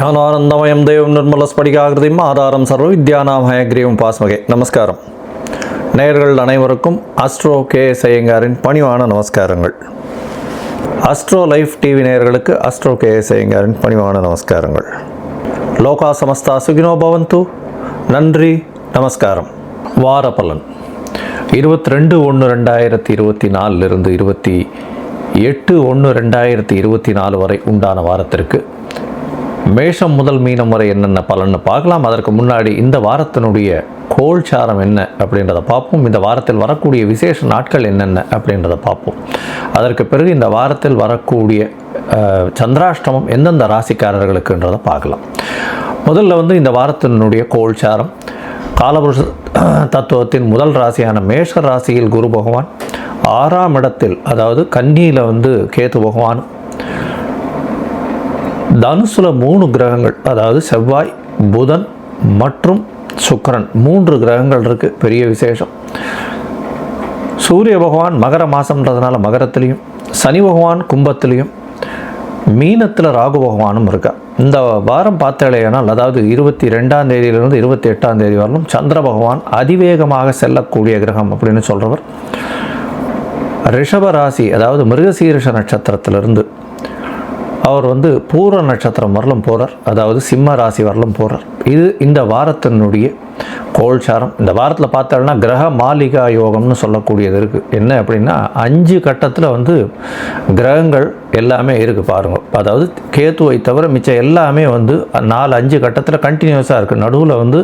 ஞானானந்தமயம் தெய்வம் நிர்மல ஸ்படிகாகிருதியும் ஆதாரம் சர்வ வித்யானாமயக்ரீவம் பாஸ்மகே. நமஸ்காரம். நேயர்கள் அனைவருக்கும் அஸ்ட்ரோ கே ஐயங்காரின் பணிவான நமஸ்காரங்கள். அஸ்ட்ரோ லைஃப் டிவி நேயர்களுக்கு அஸ்ட்ரோ கே ஐயங்காரின் பணிவான நமஸ்காரங்கள். லோகா சமஸ்தா சுகினோ பவந்து. நன்றி நமஸ்காரம். வார பலன் இருபத்தி ரெண்டு ஒன்று ரெண்டாயிரத்தி இருபத்தி நாலிலிருந்து இருபத்தி எட்டு ஒன்று ரெண்டாயிரத்தி இருபத்தி நாலு வரை உண்டான வாரத்திற்கு மேஷம் முதல் மீனம் வரை என்னென்ன பலன்னு பார்க்கலாம். அதற்கு முன்னாடி இந்த வாரத்தினுடைய கோல்சாரம் என்ன அப்படின்றத பார்ப்போம். இந்த வாரத்தில் வரக்கூடிய விசேஷ நாட்கள் என்னென்ன அப்படின்றத பார்ப்போம். அதற்கு பிறகு இந்த வாரத்தில் வரக்கூடிய சந்திராஷ்டமம் எந்தெந்த ராசிக்காரர்களுக்குன்றதை பார்க்கலாம். முதல்ல வந்து இந்த வாரத்தினுடைய கோல்சாரம். காலபுருஷ தத்துவத்தின் முதல் ராசியான மேஷ ராசியில் குரு பகவான் ஆறாம் இடத்தில் அதாவது கன்னியில் வந்து கேத்து பகவான் தனுசுல மூணு கிரகங்கள் அதாவது செவ்வாய் புதன் மற்றும் சுக்கிரன். மூன்று கிரகங்கள் இருக்குது பெரிய விசேஷம். சூரிய பகவான் மகர மாசம்ன்றதுனால மகரத்துலேயும் சனி பகவான் கும்பத்துலேயும் மீனத்தில் ராகு பகவானும் இருக்கா. இந்த வாரம் பார்த்தாலேனால் அதாவது இருபத்தி ரெண்டாம் தேதியிலிருந்து இருபத்தி எட்டாம் தேதி வரலும் சந்திர பகவான் அதிவேகமாக செல்லக்கூடிய கிரகம் அப்படின்னு சொல்கிறவர் ரிஷப ராசி அதாவது மிருகசீரிஷ நட்சத்திரத்திலிருந்து அவர் வந்து பூர நட்சத்திரம் வரலும் போகிறார் அதாவது சிம்ம ராசி வரலும் போகிறார் இது இந்த வாரத்தினுடைய கோல்சாரம். இந்த வாரத்தில் பார்த்தோம்னா கிரக மாளிகா யோகம்னு சொல்லக்கூடியது இருக்குது என்ன அப்படின்னா அஞ்சு கட்டத்தில் வந்து கிரகங்கள் எல்லாமே இருக்குது பாருங்கள் அதாவது கேத்துவை தவிர மிச்சம் எல்லாமே வந்து நாலு அஞ்சு கட்டத்தில் கண்டினியூஸாக இருக்குது நடுவில் வந்து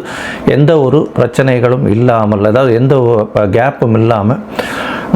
எந்த ஒரு பிரச்சனைகளும் இல்லாமல் அதாவது எந்த கேப்பும் இல்லாமல்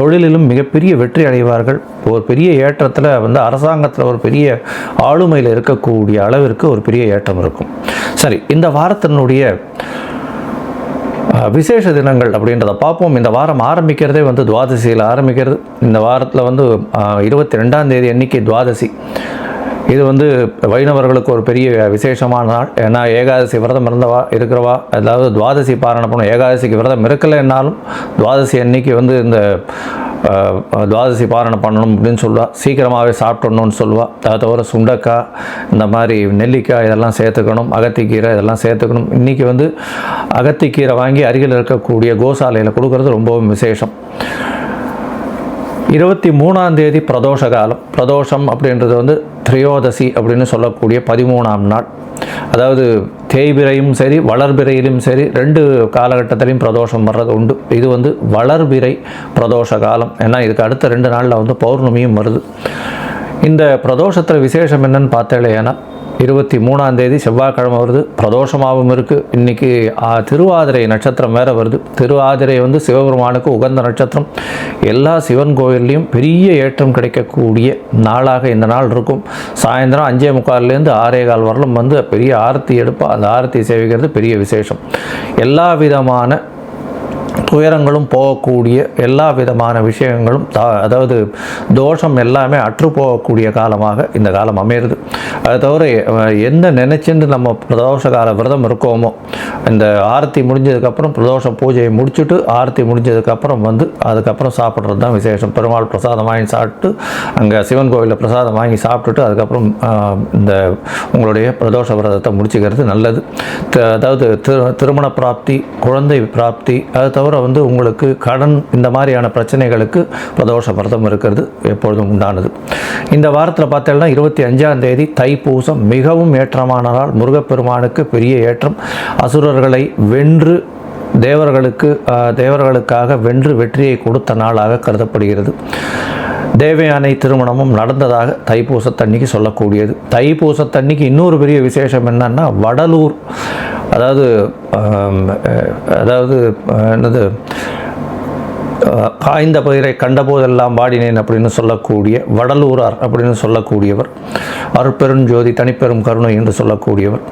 தொழிலிலும் மிகப்பெரிய வெற்றி அடைவார்கள். ஒரு பெரிய ஏற்றத்தில் வந்து அரசாங்கத்தில் ஒரு பெரிய ஆளுமையில் இருக்கக்கூடிய அளவிற்கு ஒரு பெரிய ஏற்றம் இருக்கும். சரி இந்த வாரத்தினுடைய விசேஷ தினங்கள் அப்படின்றத பார்ப்போம். இந்த வாரம் ஆரம்பிக்கிறதே வந்து துவாதசியில் ஆரம்பிக்கிறது. இந்த வாரத்தில் வந்து இருபத்தி ரெண்டாம் தேதி அன்னைக்கு துவாதசி. இது வந்து வைணவர்களுக்கு ஒரு பெரிய விசேஷமான நாள். ஏன்னா ஏகாதசி விரதம் இருந்தவா இருக்கிறவா அதாவது துவாதசி பாரண பண்ணும் ஏகாதசிக்கு விரதம் இருக்கலைன்னாலும் துவாதசி அன்னைக்கு வந்து இந்த துவாதசி பாரணம் பண்ணணும் அப்படின்னு சொல்லுவாள் சீக்கிரமாகவே சாப்பிட்ணுன்னு சொல்லுவாள் அதை தவிர சுண்டக்காய் இந்த மாதிரி நெல்லிக்காய் இதெல்லாம் சேர்த்துக்கணும். அகத்திக்கீரை இதெல்லாம் சேர்த்துக்கணும். இன்றைக்கி வந்து அகத்திக்கீரை வாங்கி அருகில் இருக்கக்கூடிய கோசாலையில் கொடுக்கறது ரொம்பவும் விசேஷம். இருபத்தி மூணாம் தேதி பிரதோஷ காலம். பிரதோஷம் அப்படின்றது வந்து திரையோதசி அப்படின்னு சொல்லக்கூடிய பதிமூணாம் நாள். அதாவது தேய்பிரையும் சரி வளர்பிறையிலும் சரி ரெண்டு காலகட்டத்திலையும் பிரதோஷம் வர்றது உண்டு. இது வந்து வளர்பிறை பிரதோஷ காலம். ஏன்னா இதுக்கு அடுத்த ரெண்டு நாளில் வந்து பௌர்ணமியும் வருது. இந்த பிரதோஷத்தில் விசேஷம் என்னன்னு பார்த்தேன்னா இருபத்தி மூணாம் தேதி செவ்வாய்க்கிழமை வருது. பிரதோஷமாகவும் இருக்குது இன்றைக்கி திருவாதிரை நட்சத்திரம் வேறு வருது. திருவாதிரை வந்து சிவபெருமானுக்கு உகந்த நட்சத்திரம். எல்லா சிவன் கோயில்லையும் பெரிய ஏற்றம் கிடைக்கக்கூடிய நாளாக இந்த நாள் இருக்கும். சாயந்தரம் அஞ்சே முக்கால்லேருந்து ஆறே கால் வரலும் வந்து பெரிய ஆரத்தி எடுப்பா அந்த ஆரத்தி சேவிக்கிறது பெரிய விசேஷம். எல்லா விதமான துயரங்களும் போகக்கூடிய எல்லா விதமான விஷயங்களும் அதாவது தோஷம் எல்லாமே அற்று போகக்கூடிய காலமாக இந்த காலம் அமையிறது. அது தவிர எந்த நினைச்சுட்டு நம்ம பிரதோஷ கால விரதம் இருக்கோமோ இந்த ஆரத்தி முடிஞ்சதுக்கப்புறம் பிரதோஷ பூஜையை முடிச்சுட்டு ஆரத்தி முடிஞ்சதுக்கப்புறம் வந்து அதுக்கப்புறம் சாப்பிட்றது தான் விசேஷம். பெருமாள் பிரசாதம் வாங்கி சாப்பிட்டு அங்கே சிவன் கோவிலில் பிரசாதம் வாங்கி சாப்பிட்டுட்டு அதுக்கப்புறம் இந்த உங்களுடைய பிரதோஷ விரதத்தை முடிச்சுக்கிறது நல்லது. த- அதாவது திரு திருமண பிராப்தி குழந்தை பிராப்தி அது தவிர வந்து உங்களுக்கு கடன் இந்த மாதிரியான பிரச்சனைகளுக்கு பிரதோஷ விரதம் இருக்கிறது எப்பொழுதும் உண்டானது. இந்த வாரத்தில் பார்த்தீங்கன்னா இருபத்தி அஞ்சாம் தேதி தைப்பூசம் மிகவும் ஏற்றமானதால் முருகப்பெருமானுக்கு பெரிய ஏற்றம். அசுரர்களை வென்று தேவர்களுக்கு தேவர்களுக்காக வென்று வெற்றியை கொடுத்த நாளாக கருதப்படுகிறது. தேவயானை திருமணமும் நடந்ததாக தைப்பூசத்தன்னைக்கு சொல்லக்கூடியது. தைப்பூசத்தன்னைக்கு இன்னொரு பெரிய விசேஷம் என்னன்னா வடலூர் அதாவது அதாவது என்னது காய்ந்த பயிரை கண்டபோதெல்லாம் பாடினேன் அப்படின்னு சொல்லக்கூடிய வடலூரார் அப்படின்னு சொல்லக்கூடியவர் அருட்பெருஞ்சோதி தனிப்பெரும் கருணை என்று சொல்லக்கூடியவர்.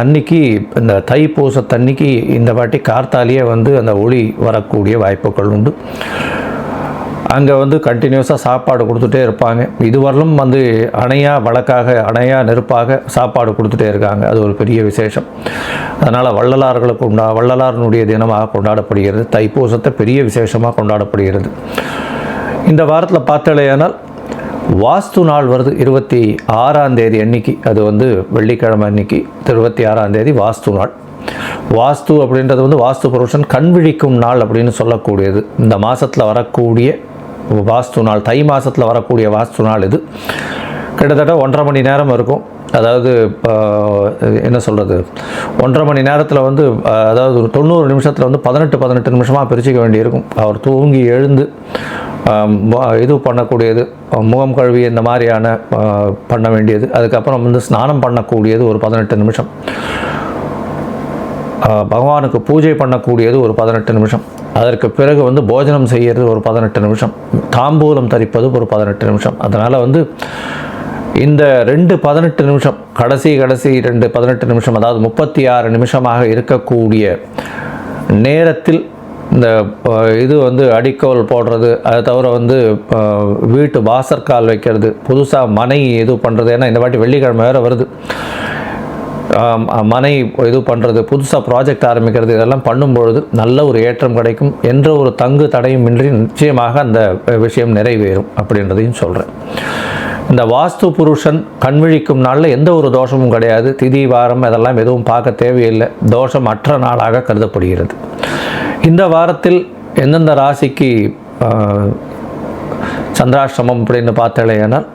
அன்னைக்கு இந்த தைப்பூசத்தன்னைக்கு இந்த வாட்டி கார்த்தாலேயே வந்து அந்த ஒளி வரக்கூடிய வாய்ப்புகள் உண்டு. அங்கே வந்து கண்டினியூஸாக சாப்பாடு கொடுத்துட்டே இருப்பாங்க. இதுவரையிலும் வந்து அணையா வழக்காக அணையா நெருப்பாக சாப்பாடு கொடுத்துட்டே இருக்காங்க. அது ஒரு பெரிய விசேஷம். அதனால் வள்ளலார்களுக்கு உண்டா வள்ளலாரனுடைய தினமாக கொண்டாடப்படுகிறது. தைப்பூசத்தை பெரிய விசேஷமாக கொண்டாடப்படுகிறது. இந்த வாரத்தில் பார்த்தாலேயானால் வாஸ்து நாள் வருது. இருபத்தி ஆறாம் தேதி அன்னைக்கு. அது வந்து வெள்ளிக்கிழமை அன்னைக்கு. இருபத்தி ஆறாம் தேதி வாஸ்து நாள். வாஸ்து அப்படின்றது வந்து வாஸ்து புருஷன் கண் விழிக்கும் நாள் அப்படின்னு சொல்லக்கூடியது. இந்த மாதத்தில் வரக்கூடிய வாஸ்து நாள் தை மாதத்தில் வரக்கூடிய வாஸ்து நாள் இது. கிட்டத்தட்ட ஒன்றரை மணி நேரம் இருக்கும். அதாவது என்ன சொல்கிறது ஒன்றரை மணி நேரத்தில் வந்து அதாவது ஒரு தொண்ணூறு நிமிஷத்தில் வந்து பதினெட்டு பதினெட்டு நிமிஷமாக பிரிச்சுக்க வேண்டியிருக்கும். அவர் தூங்கி எழுந்து இது பண்ணக்கூடியது முகம் கழுவி இந்த மாதிரியான பண்ண வேண்டியது. அதுக்கப்புறம் வந்து ஸ்நானம் பண்ணக்கூடியது ஒரு பதினெட்டு நிமிஷம். பகவானுக்கு பூஜை பண்ணக்கூடியது ஒரு பதினெட்டு நிமிஷம். அதற்கு பிறகு வந்து போஜனம் செய்கிறது ஒரு பதினெட்டு நிமிஷம். தாம்பூலம் தரிப்பது ஒரு பதினெட்டு நிமிஷம். அதனால் வந்து இந்த ரெண்டு பதினெட்டு நிமிஷம் கடைசி கடைசி ரெண்டு பதினெட்டு நிமிஷம் அதாவது முப்பத்தி ஆறு நிமிஷமாக இருக்கக்கூடிய நேரத்தில் இந்த இது வந்து அடிக்கோல் போடுறது அதை தவிர வந்து வீட்டு வாசற்கால் வைக்கிறது புதுசாக மனை இது பண்ணுறது ஏன்னா இந்த வாட்டி வெள்ளிக்கிழமை வேறு வருது. மனை இது பண்ணுறது புதுசாக ப்ராஜெக்ட் ஆரம்பிக்கிறது இதெல்லாம் பண்ணும்பொழுது நல்ல ஒரு ஏற்றம் கிடைக்கும். என்ற ஒரு தங்கு தடையும் இன்றி நிச்சயமாக அந்த விஷயம் நிறைவேறும் அப்படின்றதையும் சொல்கிறேன் இந்த வாஸ்து புருஷன் கண்விழிக்கும் நாளில் எந்த ஒரு தோஷமும் கிடையாது. திதி வாரம் அதெல்லாம் எதுவும் பார்க்க தேவையில்லை. தோஷம் அற்ற நாளாக கருதப்படுகிறது. இந்த வாரத்தில் எந்தெந்த ராசிக்கு சந்திராஷ்டமம் அப்படின்னு பார்த்தாலேயானால்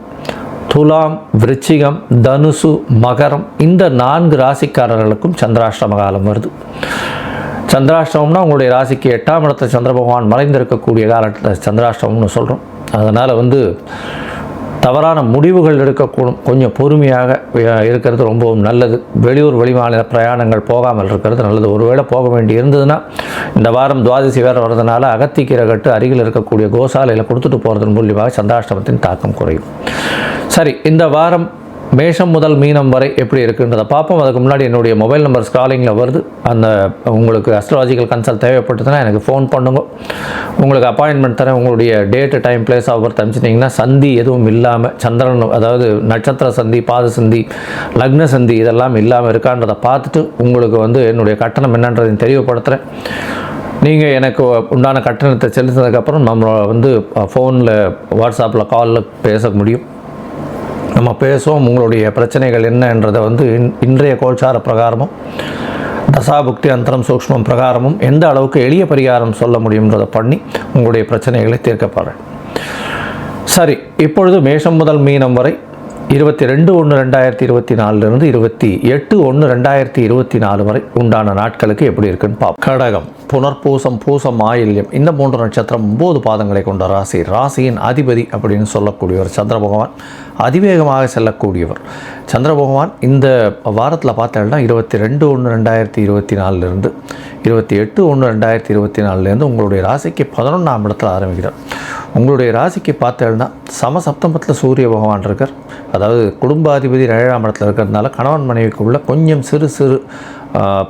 துலாம் விருச்சிகம் தனுசு மகரம் இந்த நான்கு ராசிக்காரர்களுக்கும் சந்திராஷ்டம காலம் வருது. சந்திராஷ்டமம்னா உங்களுடைய ராசிக்கு எட்டாம் இடத்துல சந்திர பகவான் மறைந்திருக்கக்கூடிய காலத்தில் சந்திராஷ்டமம்னு சொல்கிறோம் அதனால் வந்து தவறான முடிவுகள் எடுக்கக்கூடும். கொஞ்சம் பொறுமையாக இருக்கிறது ரொம்பவும் நல்லது. வெளியூர் வெளிமாநில பிரயாணங்கள் போகாமல் இருக்கிறது நல்லது. ஒருவேளை போக வேண்டி இருந்ததுன்னா இந்த வாரம் துவாதசி வேறு வர்றதுனால அகத்திக்கீரை கட்டு அருகில் இருக்கக்கூடிய கோசாலையில் கொடுத்துட்டு போகிறதன் மூலியமாக சந்திராஷ்டமத்தின் தாக்கம் குறையும். சரி இந்த வாரம் மேஷம் முதல் மீனம் வரை எப்படி இருக்குன்றதை பார்ப்போம். அதுக்கு முன்னாடி என்னுடைய மொபைல் நம்பர் ஸ்காலிங்கில் வருது. அந்த உங்களுக்கு அஸ்ட்ராலஜிக்கல் கன்சல்ட் தேவைப்பட்டதுன்னா எனக்கு ஃபோன் பண்ணுங்க. உங்களுக்கு அப்பாயின்மெண்ட் தரேன். உங்களுடைய டேட்டு டைம் பிளேஸ் ஆஃப் தமிச்சிட்டிங்கன்னா சந்தி எதுவும் இல்லாமல் சந்திரன் அதாவது நட்சத்திர சந்தி பாத சந்தி லக்ன சந்தி இதெல்லாம் இல்லாமல் இருக்கான்றதை பார்த்துட்டு உங்களுக்கு வந்து என்னுடைய கட்டணம் என்னன்றதையும் தெரியப்படுத்துகிறேன் நீங்கள் எனக்கு உண்டான கட்டணத்தை செலுத்தினதுக்கப்புறம் நம்ம வந்து ஃபோனில் வாட்ஸ்அப்பில் காலில் பேச முடியும். நம்ம பேசுவோம் உங்களுடைய பிரச்சனைகள் என்னன்றதை வந்து இன்- இன்றைய கோல்சார பிரகாரமும் தசாபுக்தி அந்தரம் சூக்ஷ்மம் பிரகாரமும் எந்த அளவுக்கு எளிய பரிகாரம் சொல்ல முடியுன்றதை பண்ணி உங்களுடைய பிரச்சனைகளை தீர்க்கப்படுறேன் சரி இப்பொழுது மேஷம் முதல் மீனம் வரை இருபத்தி ரெண்டு ஒன்று ரெண்டாயிரத்தி இருபத்தி நாலுலேருந்து இருபத்தி எட்டு ஒன்று ரெண்டாயிரத்தி இருபத்தி நாலு வரை உண்டான நாட்களுக்கு எப்படி இருக்குன்னு பார்ப்போம். கடகம் புனர்பூசம் பூசம் ஆயில்யம் இந்த மூன்று நட்சத்திரம் ஒம்பது பாதங்களை கொண்ட ராசி. ராசியின் அதிபதி அப்படின்னு சொல்லக்கூடியவர் சந்திர பகவான். அதிவேகமாக செல்லக்கூடியவர் சந்திர பகவான். இந்த வாரத்தில் பார்த்தோம்னா இருபத்தி ரெண்டு ஒன்று ரெண்டாயிரத்தி இருபத்தி நாலுலேருந்து இருபத்தி எட்டு ஒன்று ரெண்டாயிரத்தி இருபத்தி நாலுலேருந்து உங்களுடைய ராசிக்கு பதினொன்றாம் இடத்தில் ஆரம்பிக்கிறார். உங்களுடைய ராசிக்கு பார்த்தேன்னா சமசப்தமத்தில் சூரிய பகவான் இருக்கார். அதாவது குடும்பாதிபதி ஏழாம் இடத்துல இருக்கிறதுனால கணவன் மனைவிக்குள்ள கொஞ்சம் சிறு சிறு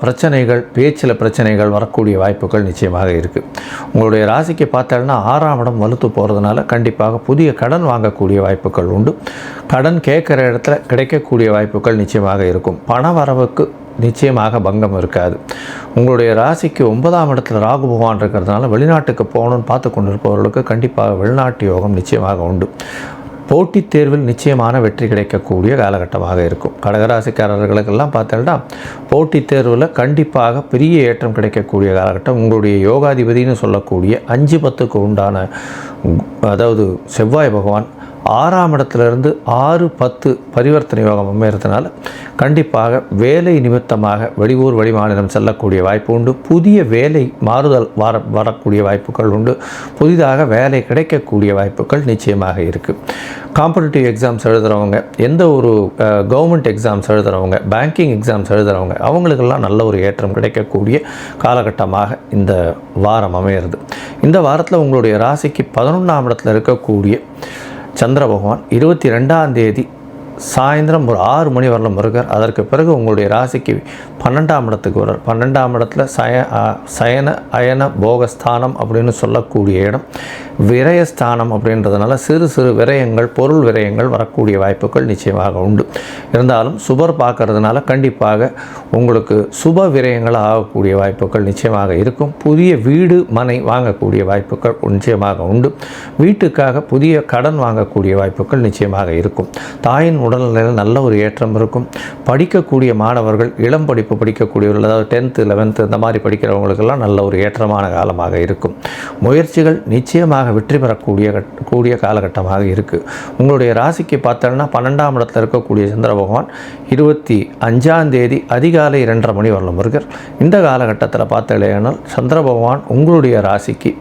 பிரச்சனைகள் பேச்சில் பிரச்சனைகள் வரக்கூடிய வாய்ப்புகள் நிச்சயமாக இருக்குது உங்களுடைய ராசிக்கு பார்த்தேன்னா ஆறாம் இடம் வலுத்து போகிறதுனால கண்டிப்பாக புதிய கடன் வாங்கக்கூடிய வாய்ப்புகள் உண்டு. கடன் கேட்குற இடத்துல கிடைக்கக்கூடிய வாய்ப்புகள் நிச்சயமாக இருக்கும். பண வரவுக்கு நிச்சயமாக பங்கம் இருக்காது. உங்களுடைய ராசிக்கு ஒன்பதாம் இடத்துல ராகு பகவான் இருக்கிறதுனால வெளிநாட்டுக்கு போகணும்னு பார்த்து கொண்டிருப்பவர்களுக்கு கண்டிப்பாக வெளிநாட்டு யோகம் நிச்சயமாக உண்டு. போட்டித் தேர்வில் நிச்சயமான வெற்றி கிடைக்கக்கூடிய காலகட்டமாக இருக்கும். கடகராசிக்காரர்களுக்கெல்லாம் பார்த்தோம்னா போட்டித் தேர்வில் கண்டிப்பாக பெரிய ஏற்றம் கிடைக்கக்கூடிய காலகட்டம். உங்களுடைய யோகாதிபதினு சொல்லக்கூடிய அஞ்சு பத்துக்கு உண்டான அதாவது செவ்வாய் பகவான் ஆறாம் இடத்துலேருந்து ஆறு பத்து பரிவர்த்தனை யோகம் அமைகிறதுனால கண்டிப்பாக வேலை நிமித்தமாக வெளியூர் வெளிமாநிலம் செல்லக்கூடிய வாய்ப்பு உண்டு. புதிய வேலை மாறுதல் வர வரக்கூடிய வாய்ப்புகள் உண்டு. புதிதாக வேலை கிடைக்கக்கூடிய வாய்ப்புகள் நிச்சயமாக இருக்குது காம்படிட்டிவ் எக்ஸாம்ஸ் எழுதுகிறவங்க எந்த ஒரு கவர்மெண்ட் எக்ஸாம்ஸ் எழுதுகிறவங்க பேங்கிங் எக்ஸாம்ஸ் எழுதுகிறவங்க அவங்களுக்கெல்லாம் நல்ல ஒரு ஏற்றம் கிடைக்கக்கூடிய காலகட்டமாக இந்த வாரம் அமையிறது. இந்த வாரத்தில் உங்களுடைய ராசிக்கு பதினொன்றாம் இடத்துல இருக்கக்கூடிய சந்திர பகவான் இருபத்தி ரெண்டாம் தேதி சாயந்தரம் ஒரு ஆறு மணி வரலும் இருக்கார் அதற்கு பிறகு உங்களுடைய ராசிக்கு பன்னெண்டாம் இடத்துக்கு வர்றார். பன்னெண்டாம் இடத்துல சய சயன அயன போகஸ்தானம் அப்படின்னு சொல்லக்கூடிய இடம். விரயஸ்தானம் அப்படின்றதுனால சிறு சிறு விரயங்கள் பொருள் விரயங்கள் வரக்கூடிய வாய்ப்புகள் நிச்சயமாக உண்டு. இருந்தாலும் சுபர் பார்க்கறதுனால கண்டிப்பாக உங்களுக்கு சுப விரயங்கள் ஆகக்கூடிய வாய்ப்புகள் நிச்சயமாக இருக்கும். புதிய வீடு மனை வாங்கக்கூடிய வாய்ப்புகள் நிச்சயமாக உண்டு. வீட்டுக்காக புதிய கடன் வாங்கக்கூடிய வாய்ப்புகள் நிச்சயமாக இருக்கும். தாயின் உடல்நிலையில் நல்ல ஒரு ஏற்றம் இருக்கும். படிக்கக்கூடிய மாணவர்கள் இளம் படிப்பு படிக்கக்கூடியவர்கள் அதாவது டென்த்து லெவன்த்து இந்த மாதிரி படிக்கிறவங்களுக்கெல்லாம் நல்ல ஒரு ஏற்றமான காலமாக இருக்கும். முயற்சிகள் நிச்சயமாக வெற்றி பெறக்கூடிய கட்- கூடிய காலகட்டமாக இருக்குது உங்களுடைய ராசிக்கு பார்த்தோன்னா பன்னெண்டாம் இடத்தில் இருக்கக்கூடிய சந்திர பகவான் இருபத்தி அஞ்சாம் தேதி அதிகாலை இரண்டரை மணி வரலும் இருக்கிறார் இந்த காலகட்டத்தில் பார்த்தலையானால் சந்திர பகவான் உங்களுடைய ராசிக்கு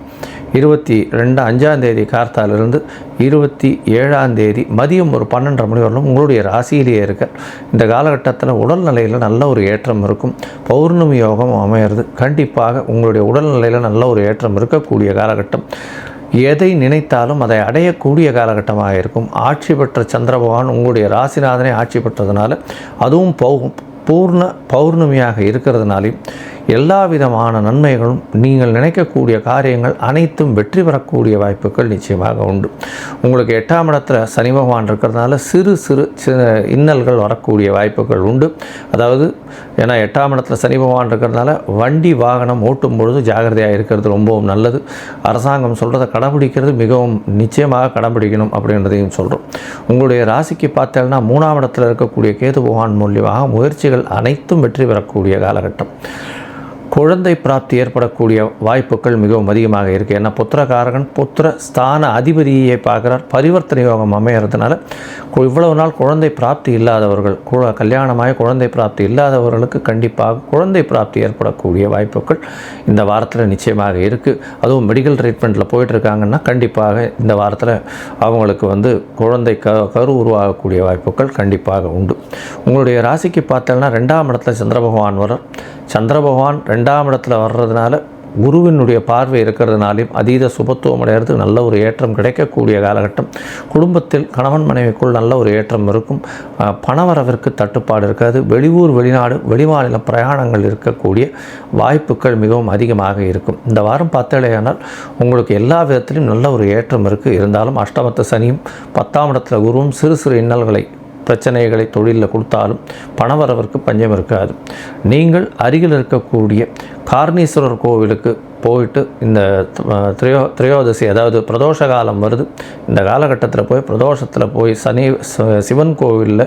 இருபத்தி ரெண்டு அஞ்சாந்தேதி கார்த்தாலிருந்து இருபத்தி ஏழாந்தேதி மதியம் ஒரு பன்னெண்டரை மணி வரலும் உங்களுடைய ராசியிலேயே இருக்க. இந்த காலகட்டத்தில் உடல்நிலையில் நல்ல ஒரு ஏற்றம் இருக்கும். பௌர்ணமி யோகம் அமையிறது. கண்டிப்பாக உங்களுடைய உடல்நிலையில் நல்ல ஒரு ஏற்றம் இருக்கக்கூடிய காலகட்டம். எதை நினைத்தாலும் அதை அடையக்கூடிய காலகட்டமாக இருக்கும். ஆட்சி பெற்ற சந்திர பகவான் உங்களுடைய ராசிநாதனை ஆட்சி பெற்றதுனால அதுவும் பௌ பூர்ண பௌர்ணமியாக இருக்கிறதுனாலையும் எல்லா விதமான நன்மைகளும் நீங்கள் நினைக்கக்கூடிய காரியங்கள் அனைத்தும் வெற்றி பெறக்கூடிய வாய்ப்புகள் நிச்சயமாக உண்டு. உங்களுக்கு எட்டாம் இடத்துல சனி பகவான் இருக்கிறதுனால சிறு சிறு சிறு இன்னல்கள் வரக்கூடிய வாய்ப்புகள் உண்டு. அதாவது ஏன்னா எட்டாம் இடத்துல சனி பகவான் இருக்கிறதுனால வண்டி வாகனம் ஓட்டும் பொழுது ஜாகிரதையாக இருக்கிறது ரொம்பவும் நல்லது. அரசாங்கம் சொல்கிறத கடைபிடிக்கிறது மிகவும் நிச்சயமாக கடைபிடிக்கணும் அப்படின்றதையும் சொல்கிறோம் உங்களுடைய ராசிக்கு பார்த்தேன்னா மூணாம் இடத்துல இருக்கக்கூடிய கேது பகவான் மூலியமாக முயற்சிகள் அனைத்தும் வெற்றி பெறக்கூடிய காலகட்டம். குழந்தை பிராப்தி ஏற்படக்கூடிய வாய்ப்புகள் மிகவும் அதிகமாக இருக்குது ஏன்னா புத்திரகாரகன் புத்திர ஸ்தான அதிபதியை பார்க்குறார். பரிவர்த்தனை யோகம் அமையறதுனால இவ்வளவு நாள் குழந்தை பிராப்தி இல்லாதவர்கள் கு- கல்யாணமாகி குழந்தை பிராப்தி இல்லாதவர்களுக்கு கண்டிப்பாக குழந்தை பிராப்தி ஏற்படக்கூடிய வாய்ப்புகள் இந்த வாரத்தில் நிச்சயமாக இருக்குது அதுவும் மெடிக்கல் ட்ரீட்மெண்ட்டில் போயிட்டுருக்காங்கன்னா கண்டிப்பாக இந்த வாரத்தில் அவங்களுக்கு வந்து குழந்தை க கரு உருவாகக்கூடிய வாய்ப்புகள் கண்டிப்பாக உண்டு. உங்களுடைய ராசிக்கு பார்த்தோன்னா ரெண்டாம் இடத்துல சந்திர பகவான் வர சந்திர பகவான் ரெண்டாம் இடத்துல வர்றதுனால குருவினுடைய பார்வை இருக்கிறதுனாலையும் அதீத சுபத்துவம் அடையிறதுக்கு நல்ல ஒரு ஏற்றம் கிடைக்கக்கூடிய காலகட்டம். குடும்பத்தில் கணவன் மனைவிக்குள் நல்ல ஒரு ஏற்றம் இருக்கும். பணவரவிற்கு தட்டுப்பாடு இருக்காது. வெளியூர் வெளிநாடு வெளிமாநில பிரயாணங்கள் இருக்கக்கூடிய வாய்ப்புகள் மிகவும் அதிகமாக இருக்கும். இந்த வாரம் பார்த்தலையானால் உங்களுக்கு எல்லா விதத்திலும் நல்ல ஒரு ஏற்றம் இருக்குது இருந்தாலும் அஷ்டமத்த சனியும் பத்தாம் இடத்துல குருவும் சிறு சிறு இன்னல்களை பிரச்சனைகளை தொழிலில் கொடுத்தாலும் பணவரவருக்கு பஞ்சம் இருக்காது. நீங்கள் அருகில் இருக்கக்கூடிய கார்ணீஸ்வரர் கோவிலுக்கு போயிட்டு இந்த திரையோ திரையோதசி அதாவது பிரதோஷ காலம் வருது. இந்த காலகட்டத்தில் போய் பிரதோஷத்தில் போய் சனி சிவன் கோவிலில்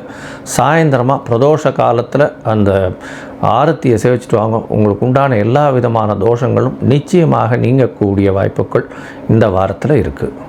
சாயந்தரமாக பிரதோஷ காலத்தில் அந்த ஆரத்தியை சேவிச்சுட்டு வாங்க. உங்களுக்கு உண்டான எல்லா விதமான தோஷங்களும் நிச்சயமாக நீங்கக்கூடிய வாய்ப்புகள் இந்த வாரத்தில் இருக்குது